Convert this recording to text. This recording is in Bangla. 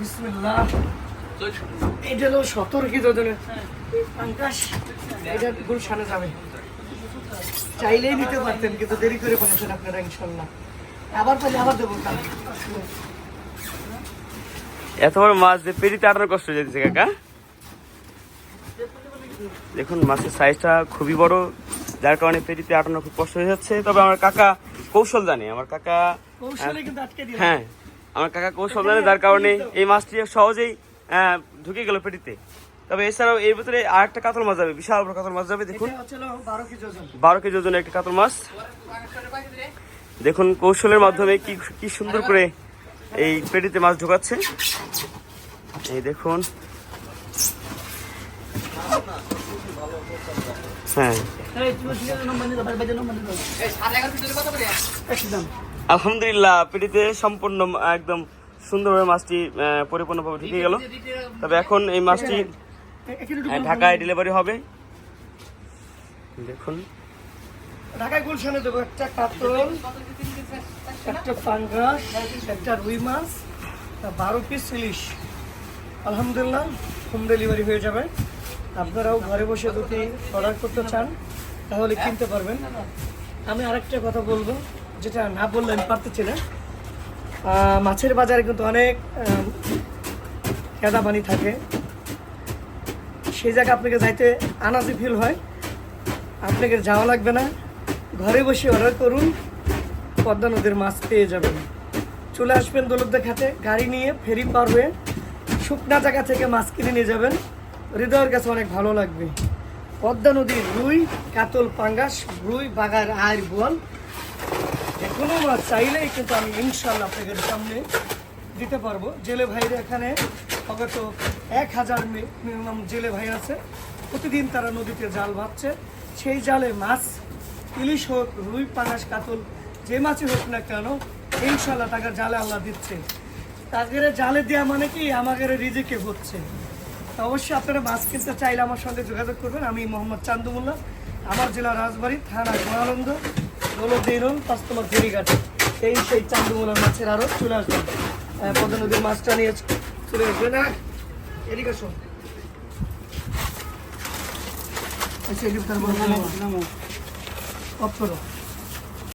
বিসমিল্লাহ। এটা হলো সতেরো কেজি পাঙ্কাশ এটা গুলশানে যাবে। চাইলেই নিতে পারতেন কিন্তু দেরি করে বলেছেন আপনারা ইনশাল্লাহ। আবার পাইলে আবার দেবো এত বড় মাছ যে পেরিতে আটানো কষ্ট হয়ে যেতেছে কাকা। দেখুন মাছের সাইজটা খুবই বড় যার কারণে পেরিতে আটানো খুব কষ্ট হয়ে যাচ্ছে। তবে আমার কাকা কৌশল জানে। আমার কাকা কৌশলে কিন্তু আটকে দিয়ে হ্যাঁ আমার কাকা কৌশল জানে যার কারণে এই মাছটি সহজেই ঢুকে গেল পেটিতে। তবে এছাড়াও এর ভিতরে আর একটা কাতল মাছ যাবে বিশাল বড় কাতল মাছ যাবে দেখুন। বারো কেজি ওজন। বারো কেজি ওজনের একটা কাতল মাছ। দেখুন কৌশলের মাধ্যমে কি কি সুন্দর করে এই পেটিতে মাছ ঢোকাচ্ছে। এই দেখুন। হ্যাঁ। আলহামদুলিল্লাহ পেটিতে সম্পূর্ণ, একদম সুন্দরভাবে মাছটি পরিপূর্ণভাবে ঢুকে গেল। তবে এখন এই মাছটি ঢাকায় ডেলিভারি হবে। দেখুন। ঢাকায় দেবো, একটা একটা একটা রুই মাছ বারো পিস আলহামদুলিল্লাহ হোম ডেলিভারি হয়ে যাবে। আপনারাও ঘরে বসে যদি অর্ডার করতে চান, তাহলে কিনতে পারবেন। আমি আরেকটা কথা বলব। যেটা না বললে আমি পারতেছি না। মাছের বাজারে কিন্তু অনেক কেদা পানি থাকে। সেই জায়গায় আপনাকে যাইতে আনাজি ফিল হয়। আপনাকে যাওয়া লাগবে না। ঘরে বসে অর্ডার করুন, পদ্মা নদীর মাছ পেয়ে যাবেন। চলে আসবেন দৌলতদা খাতে গাড়ি নিয়ে ফেরি পার হয়ে শুকনা জায়গা থেকে মাছ কিনে নিয়ে যাবেন। হৃদয়ের কাছে অনেক ভালো লাগবে। পদ্মা নদীর রুই, কাতল পাঙ্গাস, রুই, বাগার আর বোয়াল যে কোনো মাছ চাইলেই কিন্তু আমি ইনশাল্লাহ আপনাদের সামনে দিতে পারব। জেলে ভাইরা এখানে অগত এক হাজার মিনিমাম জেলে ভাই আছে। প্রতিদিন তারা নদীতে জাল ভাবছে। সেই জালে মাছ, ইলিশ হোক, রুই পাঙাশ কাতল, যে মাছই হোক না কেন ইনশাল্লাহ তাকে জালে আল্লাহ দিচ্ছে। তাদের জালে দেওয়া মানে কি? আমাদের রিজিকে হচ্ছে। অবশ্যই আপনারা মাছ কিনতে চাইলে আমার সঙ্গে যোগাযোগ করবেন। আমি মোহাম্মদ চান্দুমুল্লাহ, আমার জেলা রাজবাড়ি, থানা গোয়ালন্দ। দৌলতদিনুল পাঁচতলা ফেরিঘাটে এই সেই চান্দুমুলার মাছের আরও চলে আসবেন পদ্মা নদীর মাছটা নিয়ে চলে আসবেন না এদিকে শোন আচ্ছা এদিকে অফ করো।